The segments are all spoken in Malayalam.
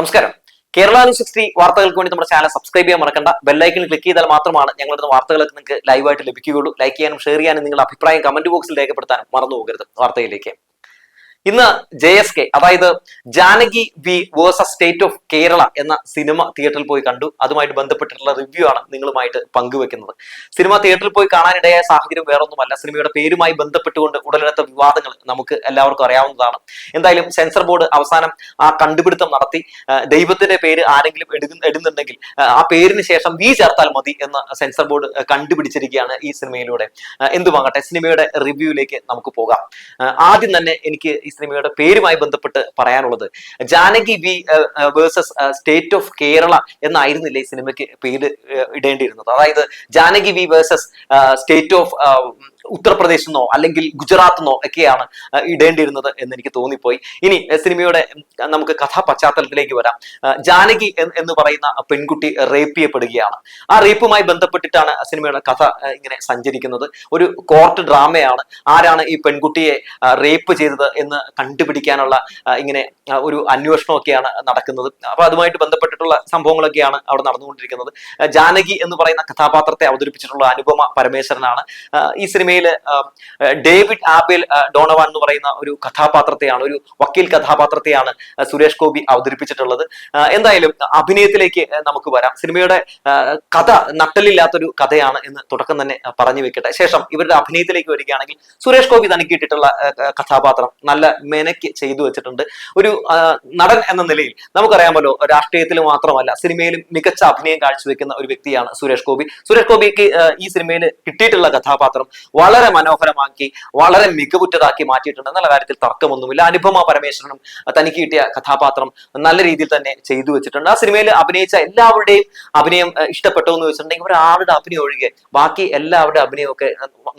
നമസ്കാരം. കേരള ന്യൂസ് സിക്സ്റ്റി വാർത്തകൾക്ക് വേണ്ടി നമ്മുടെ ചാനൽ സബ്സ്ക്രൈബ് ചെയ്യാൻ മറക്കണ്ട. ബെല്ലൈക്കൺ ക്ലിക്ക് ചെയ്താൽ മാത്രമാണ് ഞങ്ങളുടെ വാർത്തകളൊക്കെ നിങ്ങൾക്ക് ലൈവായിട്ട് ലഭിക്കുകയുള്ളൂ. ലൈക്ക് ചെയ്യാനും ഷെയർ ചെയ്യാനും നിങ്ങളുടെ അഭിപ്രായം കമന്റ് ബോക്സിൽ രേഖപ്പെടുത്താനും മറന്നു പോകരുത്. വാർത്തയിലേക്ക്. ഇന്ന് ജെ എസ് കെ അതായത് Janaki V versus state of Kerala എന്ന സിനിമ തിയേറ്ററിൽ പോയി കണ്ടു. അതുമായിട്ട് ബന്ധപ്പെട്ടിട്ടുള്ള റിവ്യൂ ആണ് നിങ്ങളുമായിട്ട് പങ്കുവെക്കുന്നത്. സിനിമ തിയേറ്ററിൽ പോയി കാണാനിടയായ സാഹചര്യം വേറൊന്നുമല്ല. സിനിമയുടെ പേരുമായി ബന്ധപ്പെട്ടുകൊണ്ട് ഉടലെടുത്ത വിവാദങ്ങൾ നമുക്ക് എല്ലാവർക്കും അറിയാവുന്നതാണ്. എന്തായാലും സെൻസർ ബോർഡ് അവസാനം ആ കണ്ടുപിടുത്തം നടത്തി. ദൈവത്തിന്റെ പേര് ആരെങ്കിലും എടുക്കുന്ന എടുന്നുണ്ടെങ്കിൽ ആ, പേരിന് ശേഷം വി ചേർത്താൽ മതി എന്ന് സെൻസർ ബോർഡ് കണ്ടുപിടിച്ചിരിക്കുകയാണ് ഈ സിനിമയിലൂടെ. എന്തുമാകട്ടെ സിനിമയുടെ റിവ്യൂയിലേക്ക് നമുക്ക് പോകാം. ആദ്യം തന്നെ എനിക്ക് ഈ സിനിമയുടെ പേരുമായി ബന്ധപ്പെട്ട് പറയാനുള്ളത്. Janaki V versus state of Kerala എന്നായിരുന്നില്ല ഈ സിനിമയ്ക്ക് പേര് ഇടേണ്ടിയിരുന്നത്. അതായത് Janaki V versus state of Uttar Pradesh എന്നോ അല്ലെങ്കിൽ ഗുജറാത്ത് എന്നോ ഒക്കെയാണ് ഇടേണ്ടിയിരുന്നത് എന്ന് എനിക്ക് തോന്നിപ്പോയി. ഇനി സിനിമയുടെ നമുക്ക് കഥാ പശ്ചാത്തലത്തിലേക്ക് വരാം ജാനകി എന്ന് പറയുന്ന പെൺകുട്ടി റേപ്പ് ചെയ്യപ്പെടുകയാണ് ആ റേപ്പുമായി ബന്ധപ്പെട്ടിട്ടാണ് സിനിമയുടെ കഥ ഇങ്ങനെ സഞ്ചരിക്കുന്നത്. ഒരു കോർട്ട് ഡ്രാമയാണ്. ആരാണ് ഈ പെൺകുട്ടിയെ റേപ്പ് ചെയ്തത് എന്ന് കണ്ടുപിടിക്കാനുള്ള ഇങ്ങനെ ഒരു അന്വേഷണമൊക്കെയാണ് നടക്കുന്നത്. അപ്പൊ അതുമായിട്ട് ബന്ധപ്പെട്ടിട്ടുള്ള സംഭവങ്ങളൊക്കെയാണ് അവിടെ നടന്നുകൊണ്ടിരിക്കുന്നത്. ജാനകി എന്ന് പറയുന്ന കഥാപാത്രത്തെ അവതരിപ്പിച്ചിട്ടുള്ള അനുപമ പരമേശ്വരനാണ്. ഈ ഈ സിനിമയിൽ ഡേവിഡ് ആബേൽ ഡോണവാൻ എന്ന് പറയുന്ന ഒരു കഥാപാത്രത്തെയാണ് ഒരു വക്കീൽ കഥാപാത്രത്തെയാണ് സുരേഷ് ഗോപി അവതരിപ്പിച്ചിട്ടുള്ളത്. എന്തായാലും അഭിനയത്തിലേക്ക് നമുക്ക് വരാം. സിനിമയുടെ കഥ നട്ടലില്ലാത്തൊരു കഥയാണ് എന്ന് തുടക്കം തന്നെ പറഞ്ഞു വെക്കട്ടെ. ശേഷം ഇവരുടെ അഭിനയത്തിലേക്ക് വരികയാണെങ്കിൽ സുരേഷ് ഗോപി തനിക്ക് കിട്ടിയിട്ടുള്ള ആ, ആ, കഥാപാത്രം നല്ല മെനക്ക് ചെയ്തു വെച്ചിട്ടുണ്ട്. ഒരു നടൻ എന്ന നിലയിൽ നമുക്കറിയാമല്ലോ രാഷ്ട്രീയത്തിൽ മാത്രമല്ല സിനിമയിലും മികച്ച അഭിനയം കാഴ്ചവെക്കുന്ന ഒരു വ്യക്തിയാണ് സുരേഷ് ഗോപി. സുരേഷ് ഗോപിക്ക് ഈ സിനിമയിൽ കിട്ടിയിട്ടുള്ള കഥാപാത്രം വളരെ മനോഹരമാക്കി വളരെ മികവുറ്റതാക്കി മാറ്റിയിട്ടുണ്ട് എന്നുള്ള കാര്യത്തിൽ തർക്കമൊന്നുമില്ല. അനുപമ പരമേശ്വരനും തനിക്ക് കിട്ടിയ കഥാപാത്രം നല്ല രീതിയിൽ തന്നെ ചെയ്തു വെച്ചിട്ടുണ്ട്. ആ സിനിമയിൽ അഭിനയിച്ച എല്ലാവരുടെയും അഭിനയം ഇഷ്ടപ്പെട്ടു എന്ന് വെച്ചിട്ടുണ്ടെങ്കിൽ ഒരാളുടെ അഭിനയം ഒഴികെ ബാക്കി എല്ലാവരുടെ അഭിനയമൊക്കെ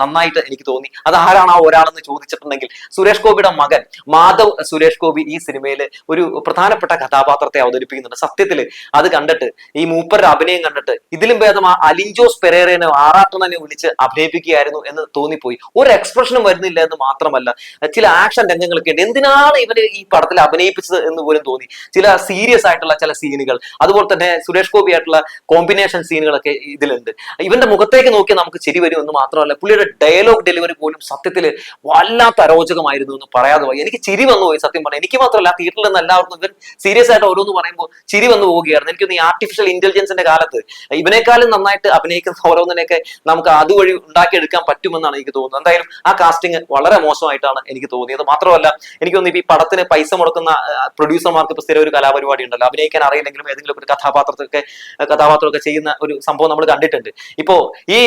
നന്നായിട്ട് എനിക്ക് തോന്നി. അത് ആരാണ് ആ ഒരാളെന്ന് ചോദിച്ചിട്ടുണ്ടെങ്കിൽ സുരേഷ് ഗോപിയുടെ മകൻ മാധവ് സുരേഷ് ഗോപി ഈ സിനിമയിൽ ഒരു പ്രധാനപ്പെട്ട കഥാപാത്രത്തെ അവതരിപ്പിക്കുന്നുണ്ട്. സത്യത്തിൽ അത് കണ്ടിട്ട് ഈ മൂപ്പരുടെ അഭിനയം കണ്ടിട്ട് ഇതിലും ഭേദം ആ അലിഞ്ചോസ് പെരേറേനെ ആറാട്ടനെ വിളിച്ച് അഭിനയിപ്പിക്കുകയായിരുന്നു എന്ന് തോന്നിപ്പോയി. ഒരു എക്സ്പ്രഷനും വരുന്നില്ല എന്ന് മാത്രമല്ല ചില ആക്ഷൻ രംഗങ്ങളൊക്കെ ഉണ്ട്. എന്തിനാണ് ഇവർ ഈ പടത്തിൽ അഭിനയിപ്പിച്ചത് എന്ന് പോലും തോന്നി. ചില സീരിയസ് ആയിട്ടുള്ള ചില സീനുകൾ അതുപോലെ തന്നെ സുരേഷ് ഗോപി ആയിട്ടുള്ള കോമ്പിനേഷൻ സീനുകളൊക്കെ ഇതിലുണ്ട്. ഇവന്റെ മുഖത്തേക്ക് നോക്കിയാൽ നമുക്ക് ചിരി വരും എന്ന് മാത്രമല്ല പുള്ളിയുടെ ഡയലോഗ് ഡെലിവറി പോലും സത്യത്തിൽ വല്ലാത്ത അരോചകമായിരുന്നു എന്ന് പറയാതെ പോയി. എനിക്ക് ചിരി വന്നു പോയി സത്യം പറഞ്ഞു എനിക്ക് മാത്രമല്ല തിയേറ്ററിൽ നിന്ന് എല്ലാവർക്കും ഇവൻ സീരിയസ് ആയിട്ട് ഓരോന്ന് പറയുമ്പോൾ ചിരി വന്നു പോവുകയായിരുന്നു. എനിക്കൊന്ന് ഈ ആർട്ടിഫിഷ്യൽ ഇന്റലിജൻസിന്റെ കാലത്ത് ഇവനേക്കാളും നന്നായിട്ട് അഭിനയിക്കുന്ന ഓരോന്നിനെയൊക്കെ നമുക്ക് അതുവഴി ഉണ്ടാക്കിയെടുക്കാൻ പറ്റുമെന്നാണ് എനിക്ക് തോന്നുന്നത്. എന്തായാലും ആ കാസ്റ്റിംഗ് വളരെ മോശമായിട്ടാണ് എനിക്ക് തോന്നിയത്. മാത്രമല്ല എനിക്ക് തോന്നുന്നു ഈ പടത്തിന് പൈസ മുടക്കുന്ന പ്രൊഡ്യൂസർമാർക്ക് ഇപ്പൊ സ്ഥിരം ഒരു കലാപരിപാടി ഉണ്ടല്ലോ. അഭിനയിക്കാൻ അറിയില്ലെങ്കിലും ഏതെങ്കിലും ഒരു കഥാപാത്രത്തൊക്കെ കഥാപാത്രമൊക്കെ ചെയ്യുന്ന ഒരു സംഭവം നമ്മൾ കണ്ടിട്ടുണ്ട്. ഇപ്പോ ഈ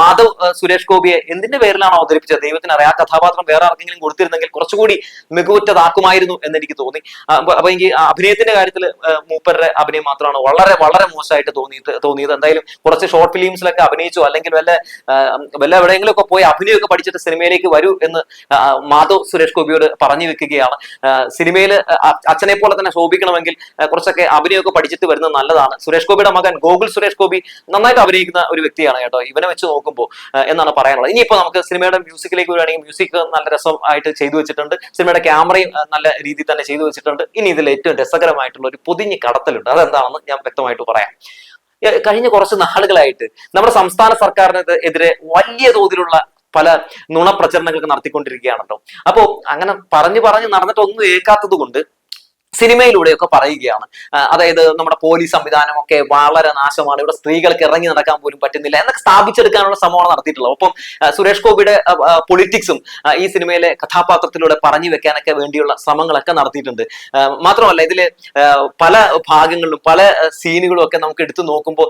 മാധവ് സുരേഷ് ഗോപിയെ എന്തിന്റെ പേരിലാണ് അവതരിപ്പിച്ചത്? ദൈവത്തിന് അറിയാം. ആ കഥാപാത്രം വേറെ ആർക്കെങ്കിലും കൊടുത്തിരുന്നെങ്കിൽ കുറച്ചുകൂടി മികവുറ്റതാക്കുമായിരുന്നു എന്ന് എനിക്ക് തോന്നി. അപ്പൊ എനിക്ക് അഭിനയത്തിന്റെ കാര്യത്തിൽ മൂപ്പരുടെ അഭിനയം മാത്രമാണ് വളരെ വളരെ മോശമായിട്ട് തോന്നിയിട്ട് തോന്നിയത്. എന്തായാലും കുറച്ച് ഷോർട്ട് ഫിലിംസിലൊക്കെ അഭിനയിച്ചു അല്ലെങ്കിൽ വല്ല വല്ല എവിടെയെങ്കിലും ഒക്കെ പോയി അഭിനയമൊക്കെ പഠിച്ചിട്ട് സിനിമയിലേക്ക് വരൂ എന്ന് മാധവ് സുരേഷ് ഗോപിയോട് പറഞ്ഞു വെക്കുകയാണ്. സിനിമയിൽ അച്ഛനെ പോലെ തന്നെ ശോഭിക്കണമെങ്കിൽ കുറച്ചൊക്കെ അഭിനയമൊക്കെ പഠിച്ചിട്ട് വരുന്നത് നല്ലതാണ്. സുരേഷ് ഗോപിയുടെ മകൻ ഗോകുൽ സുരേഷ് ഗോപി നന്നായിട്ട് അഭിനയിക്കുന്ന ഒരു വ്യക്തിയാണ് കേട്ടോ. ഇവനെ വെച്ച് നോക്കുമ്പോൾ എന്നാണ് പറയാനുള്ളത്. ഇനിയിപ്പോ നമുക്ക് സിനിമയുടെ മ്യൂസിക്കിലേക്ക് വരികയാണെങ്കിൽ മ്യൂസിക് നല്ല രസം ആയിട്ട് ചെയ്തു വെച്ചിട്ടുണ്ട്. സിനിമയുടെ ക്യാമറയും നല്ല രീതിയിൽ തന്നെ ചെയ്തു വെച്ചിട്ടുണ്ട്. ഇനി ഇതിൽ ഏറ്റവും രസകരമായിട്ടുള്ള ഒരു പൊതിഞ്ഞ് കടത്തലുണ്ട്. അതെന്താണെന്ന് ഞാൻ വ്യക്തമായിട്ട് പറയാം. കഴിഞ്ഞ കുറച്ച് നാളുകളായിട്ട് നമ്മുടെ സംസ്ഥാന സർക്കാരിന് എതിരെ വലിയ തോതിലുള്ള പല നുണപ്രചരണങ്ങളൊക്കെ നടത്തിക്കൊണ്ടിരിക്കുകയാണല്ലോ. അപ്പോ അങ്ങനെ പറഞ്ഞു പറഞ്ഞു നടന്നിട്ട് ഒന്നും ഏക്കാത്തത് കൊണ്ട് സിനിമയിലൂടെയൊക്കെ പറയുകയാണ്. അതായത് നമ്മുടെ പോലീസ് സംവിധാനമൊക്കെ വളരെ നാശമാണ്. ഇവിടെ സ്ത്രീകൾക്ക് ഇറങ്ങി നടക്കാൻ പോലും പറ്റുന്നില്ല എന്നൊക്കെ സ്ഥാപിച്ചെടുക്കാനുള്ള ശ്രമമാണ് നടത്തിയിട്ടുള്ളത്. ഒപ്പം സുരേഷ് ഗോപിയുടെ പൊളിറ്റിക്സും ഈ സിനിമയിലെ കഥാപാത്രത്തിലൂടെ പറഞ്ഞു വെക്കാനൊക്കെ വേണ്ടിയുള്ള ശ്രമങ്ങളൊക്കെ നടത്തിയിട്ടുണ്ട്. മാത്രമല്ല ഇതിൽ പല ഭാഗങ്ങളിലും പല സീനുകളും ഒക്കെ നമുക്ക് എടുത്തു നോക്കുമ്പോൾ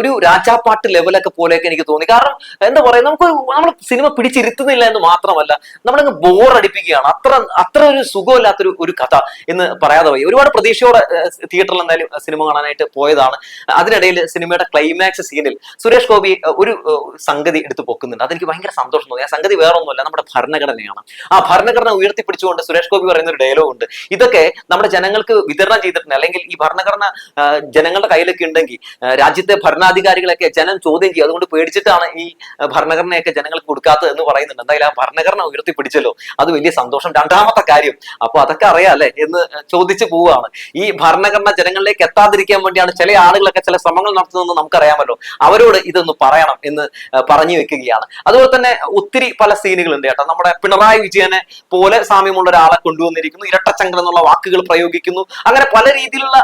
ഒരു രാജാപ്പാട്ട് ലെവലൊക്കെ പോലെയൊക്കെ എനിക്ക് തോന്നി. കാരണം എന്താ പറയുക നമുക്ക് നമ്മൾ സിനിമ പിടിച്ചിരുത്തുന്നില്ല എന്ന് മാത്രമല്ല നമ്മളങ്ങ് ബോറടിപ്പിക്കുകയാണ് അത്ര അത്ര ഒരു സുഖമില്ലാത്തൊരു ഒരു കഥ. എന്ന് പറയാതെ പോയി. ഒരുപാട് പ്രതീക്ഷയോടെ തിയേറ്ററിൽ എന്തായാലും സിനിമ കാണാനായിട്ട് പോയതാണ്. അതിനിടയിൽ സിനിമയുടെ ക്ലൈമാക്സ് സീനിൽ സുരേഷ് ഗോപി ഒരു സംഗതി എടുത്തു പൊക്കുന്നുണ്ട്. അതെനിക്ക് ഭയങ്കര സന്തോഷം തോന്നി. ആ സംഗതി വേറെ ഒന്നുമല്ല നമ്മുടെ ഭരണഘടനയാണ്. ആ ഭരണഘടന ഉയർത്തിപ്പിടിച്ചുകൊണ്ട് സുരേഷ് ഗോപി പറയുന്ന ഒരു ഡയലോഗ് ഉണ്ട്. ഇതൊക്കെ നമ്മുടെ ജനങ്ങൾക്ക് വിതരണം ചെയ്തിട്ടുണ്ട്. അല്ലെങ്കിൽ ഈ ഭരണഘടന ജനങ്ങളുടെ കയ്യിലൊക്കെ ഉണ്ടെങ്കിൽ രാജ്യത്തെ ഭരണാധികാരികളൊക്കെ ജനം ചോദ്യം ചെയ്യും. അതുകൊണ്ട് പേടിച്ചിട്ടാണ് ഈ ഭരണഘടനയൊക്കെ ജനങ്ങൾക്ക് കൊടുക്കാത്തത് എന്ന് പറയുന്നുണ്ട്. എന്തായാലും ആ ഭരണഘടന ഉയർത്തിപ്പിടിച്ചല്ലോ. അത് വലിയ സന്തോഷം. രണ്ടാമത്തെ കാര്യം അപ്പൊ അതൊക്കെ അറിയാം അല്ലെ? എന്ന് ചോദിച്ചു പോവുകയാണ്. ഈ ഭരണഘടന ജനങ്ങളിലേക്ക് എത്താതിരിക്കാൻ വേണ്ടിയാണ് ചില ആളുകളൊക്കെ ചില ശ്രമങ്ങൾ നടത്തുന്നതെന്ന് നമുക്കറിയാമല്ലോ. അവരോട് ഇതൊന്ന് പറയണം എന്ന് പറഞ്ഞു വെക്കുകയാണ്. അതുപോലെ തന്നെ ഒത്തിരി പല സീനുകളുണ്ട് കേട്ടോ. നമ്മുടെ പിണറായി വിജയനെ പോലെ സാമ്യമുള്ള ഒരാളെ കൊണ്ടുവന്നിരിക്കുന്നു. ഇരട്ടച്ചങ്കൽ എന്നുള്ള വാക്കുകൾ പ്രയോഗിക്കുന്നു. അങ്ങനെ പല രീതിയിലുള്ള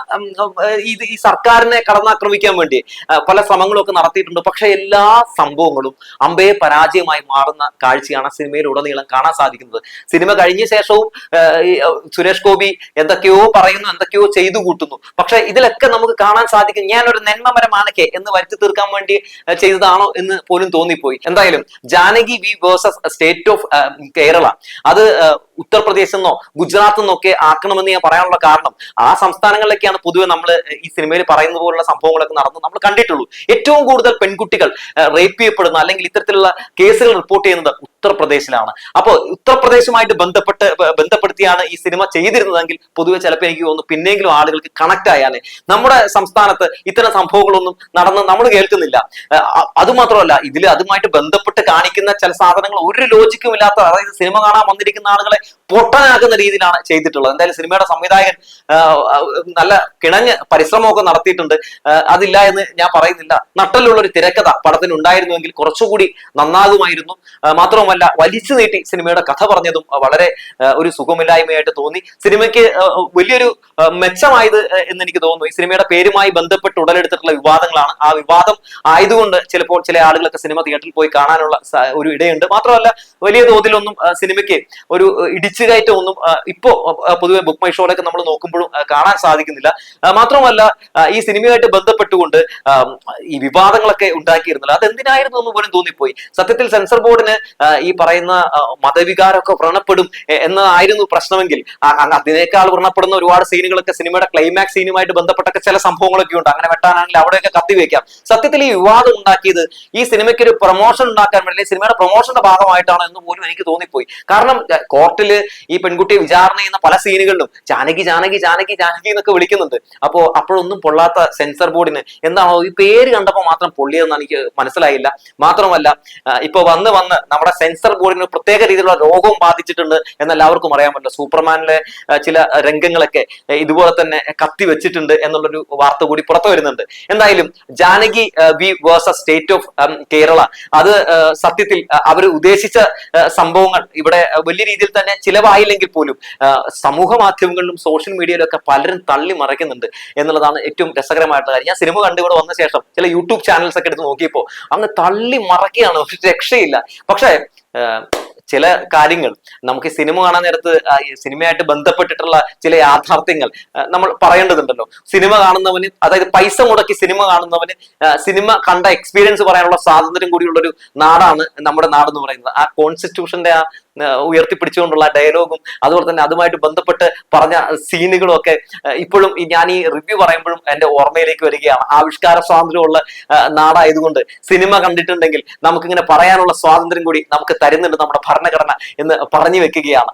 ഇത് ഈ സർക്കാരിനെ കടന്നാക്രമിക്കാൻ വേണ്ടി പല ശ്രമങ്ങളും ഒക്കെ നടത്തിയിട്ടുണ്ട്. പക്ഷെ എല്ലാ സംഭവങ്ങളും അമ്പയെ പരാജയമായി മാറുന്ന കാഴ്ചയാണ് സിനിമയിൽ ഉടനീളം കാണാൻ സാധിക്കുന്നത്. സിനിമ കഴിഞ്ഞ ശേഷവും സുരേഷ് ഗോപി എന്തൊക്കെയോ പറയുന്നു എന്തൊക്കെയോ ചെയ്തു കൂട്ടുന്നു. പക്ഷെ ഇതിലൊക്കെ നമുക്ക് കാണാൻ സാധിക്കും ഞാൻ ഞാനൊരു നെന്മമരമാനക്കെ എന്ന് വരുത്തി തീർക്കാൻ വേണ്ടി ചെയ്തതാണോ എന്ന് പോലും തോന്നിപ്പോയി. എന്തായാലും Janaki V versus state of Kerala അത് ഉത്തർപ്രദേശ് നിന്നോ ഗുജറാത്തിൽ നിന്നൊക്കെ ആക്കണമെന്ന് ഞാൻ പറയാനുള്ള കാരണം ആ സംസ്ഥാനങ്ങളിലൊക്കെയാണ് പൊതുവെ നമ്മൾ ഈ സിനിമയിൽ പറയുന്ന പോലുള്ള സംഭവങ്ങളൊക്കെ നടന്നു നമ്മൾ കണ്ടിട്ടുള്ളൂ. ഏറ്റവും കൂടുതൽ പെൺകുട്ടികൾ റേപ്പ് ചെയ്യപ്പെടുന്ന അല്ലെങ്കിൽ ഇത്തരത്തിലുള്ള കേസുകൾ റിപ്പോർട്ട് ചെയ്യുന്നത് ഉത്തർപ്രദേശിലാണ്. അപ്പോൾ ഉത്തർപ്രദേശുമായിട്ട് ബന്ധപ്പെട്ട് ബന്ധപ്പെടുത്തിയാണ് ഈ സിനിമ ചെയ്തിരുന്നതെങ്കിൽ പൊതുവെ ചിലപ്പോൾ എനിക്ക് തോന്നുന്നു പിന്നെങ്കിലും ആളുകൾക്ക് കണക്ട് ആയാലേ നമ്മുടെ സംസ്ഥാനത്ത് ഇത്തരം സംഭവങ്ങളൊന്നും നടന്ന് നമ്മൾ കേൾക്കുന്നില്ല. അതുമാത്രമല്ല ഇതിൽ അതുമായിട്ട് ബന്ധപ്പെട്ട് കാണിക്കുന്ന ചില സാധനങ്ങൾ ഒരു ലോജിക്കും ഇല്ലാത്ത അതായത് സിനിമ കാണാൻ വന്നിരിക്കുന്ന ആളുകളെ പൊട്ടനാക്കുന്ന രീതിയിലാണ് ചെയ്തിട്ടുള്ളത്. എന്തായാലും സിനിമയുടെ സംവിധായകൻ നല്ല കിണഞ്ഞ് പരിശ്രമമൊക്കെ നടത്തിയിട്ടുണ്ട്. അതില്ല എന്ന് ഞാൻ പറയുന്നില്ല. നട്ടലുള്ള ഒരു തിരക്കഥ പടത്തിന് ഉണ്ടായിരുന്നുവെങ്കിൽ കുറച്ചുകൂടി നന്നാകുമായിരുന്നു. ആഹ്, മാത്രവുമല്ല വലിച്ചു നീട്ടി സിനിമയുടെ കഥ പറഞ്ഞതും വളരെ ഒരു സുഖമില്ലായ്മയായിട്ട് തോന്നി. സിനിമയ്ക്ക് വലിയൊരു മെച്ചമായത് എന്ന് എനിക്ക് തോന്നുന്നു. ഈ സിനിമയുടെ പേരുമായി ബന്ധപ്പെട്ട് ഉടലെടുത്തിട്ടുള്ള വിവാദങ്ങളാണ്. ആ വിവാദം ആയതുകൊണ്ട് ചിലപ്പോൾ ചില ആളുകളൊക്കെ സിനിമ തിയേറ്ററിൽ പോയി കാണാനുള്ള ഒരു ഇടയുണ്ട്. മാത്രമല്ല വലിയ തോതിലൊന്നും സിനിമയ്ക്ക് ഒരു ഇടിച്ചു ഇടിച്ചുകയറ്റം ഒന്നും ഇപ്പോ പൊതുവെ ബുക്ക് മൈ ഷോയിലൊക്കെ നമ്മൾ നോക്കുമ്പോഴും കാണാൻ സാധിക്കുന്നില്ല. മാത്രമല്ല ഈ സിനിമയായിട്ട് ബന്ധപ്പെട്ടുകൊണ്ട് ഈ വിവാദങ്ങളൊക്കെ ഉണ്ടാക്കിയിരുന്നില്ല. അതെന്തിനായിരുന്നു എന്ന് പോലും തോന്നിപ്പോയി. സത്യത്തിൽ സെൻസർ ബോർഡിന് ഈ പറയുന്ന മതവികാരമൊക്കെ വ്രണപ്പെടും എന്നതായിരുന്നു പ്രശ്നമെങ്കിൽ. അതിനേക്കാൾ വ്രണപ്പെടുന്ന ഒരുപാട് സീനുകളൊക്കെ സിനിമയുടെ ക്ലൈമാക്സ് സീനുമായിട്ട് ബന്ധപ്പെട്ടൊക്കെ ചില സംഭവങ്ങളൊക്കെ ഉണ്ട്. അങ്ങനെ വെട്ടാനാണെങ്കിൽ അവിടെയൊക്കെ കത്തിവെക്കാം സത്യത്തിൽ ഈ വിവാദം ഉണ്ടാക്കിയത് ഈ സിനിമയ്ക്ക് ഒരു പ്രൊമോഷൻ ഉണ്ടാക്കാൻ വേണ്ടി സിനിമയുടെ പ്രൊമോഷന്റെ ഭാഗമായിട്ടാണ് എന്ന് പോലും എനിക്ക് തോന്നിപ്പോയി. കാരണം കോർട്ടിൽ ഈ പെൺകുട്ടിയെ വിചാരണ ചെയ്യുന്ന പല സീനുകളിലും ജാനകി ജാനകി ജാനകി ജാനകി എന്നൊക്കെ വിളിക്കുന്നുണ്ട്. അപ്പോൾ അപ്പോഴൊന്നും പൊള്ളാത്ത സെൻസർ ബോർഡിന് എന്താണോ ഈ പേര് കണ്ടപ്പോൾ മാത്രം പൊള്ളിയതെന്ന് എനിക്ക് മനസ്സിലായില്ല. മാത്രമല്ല ഇപ്പൊ വന്ന് വന്ന് നമ്മുടെ സെൻസർ ബോർഡിന് പ്രത്യേക രീതിയിലുള്ള രോഗവും ബാധിച്ചിട്ടുണ്ട് എന്നെല്ലാവർക്കും അറിയാൻ പറ്റില്ല. സൂപ്പർമാനിലെ ചില രംഗങ്ങളൊക്കെ ഇതുപോലെ തന്നെ കത്തി വെച്ചിട്ടുണ്ട് എന്നുള്ളൊരു വാർത്ത കൂടി പുറത്തു വരുന്നുണ്ട്. എന്തായാലും Janaki V versus state of Kerala അത് സത്യത്തിൽ അവർ ഉദ്ദേശിച്ച സംഭവങ്ങൾ ഇവിടെ വലിയ രീതിയിൽ തന്നെ ചിലവായില്ലെങ്കിൽ പോലും സമൂഹ മാധ്യമങ്ങളിലും സോഷ്യൽ മീഡിയയിലും ഒക്കെ പലരും തള്ളി മറയ്ക്കുന്നുണ്ട് എന്നുള്ളതാണ് ഏറ്റവും രസകരമായിട്ടുള്ള കാര്യം. ഞാൻ സിനിമ കണ്ടു വന്ന ശേഷം ചില യൂട്യൂബ് ചാനൽസ് ഒക്കെ എടുത്ത് നോക്കിയപ്പോൾ അങ്ങ് തള്ളി മറക്കുകയാണ്. രക്ഷയില്ല. പക്ഷേ ചില കാര്യങ്ങൾ. നമുക്ക് ഈ സിനിമ കാണാൻ നേരത്ത് സിനിമയായിട്ട് ബന്ധപ്പെട്ടിട്ടുള്ള ചില യാഥാർത്ഥ്യങ്ങൾ നമ്മൾ പറയേണ്ടതുണ്ടല്ലോ. സിനിമ കാണുന്നവന് അതായത് പൈസ മുടക്കി സിനിമ കാണുന്നവന് സിനിമ കണ്ട എക്സ്പീരിയൻസ് പറയാനുള്ള സ്വാതന്ത്ര്യം കൂടിയുള്ള ഒരു നാടാണ് നമ്മുടെ നാട് എന്ന് പറയുന്നത്. ആ കോൺസ്റ്റിറ്റ്യൂഷന്റെ ആ, ഉയർത്തിപ്പിടിച്ചുകൊണ്ടുള്ള ഡയലോഗും അതുപോലെ തന്നെ അതുമായിട്ട് ബന്ധപ്പെട്ട് പറഞ്ഞ സീനുകളും ഒക്കെ ഇപ്പോഴും ഞാൻ ഈ റിവ്യൂ പറയുമ്പോഴും എന്റെ ഓർമ്മയിലേക്ക് വരികയാണ്. ആവിഷ്കാര സ്വാതന്ത്ര്യമുള്ള നാടായതുകൊണ്ട് സിനിമ കണ്ടിട്ടുണ്ടെങ്കിൽ നമുക്കിങ്ങനെ പറയാനുള്ള സ്വാതന്ത്ര്യം കൂടി നമുക്ക് തരുന്നുണ്ട് നമ്മുടെ ഭരണഘടന എന്ന് പറഞ്ഞു വെക്കുകയാണ്.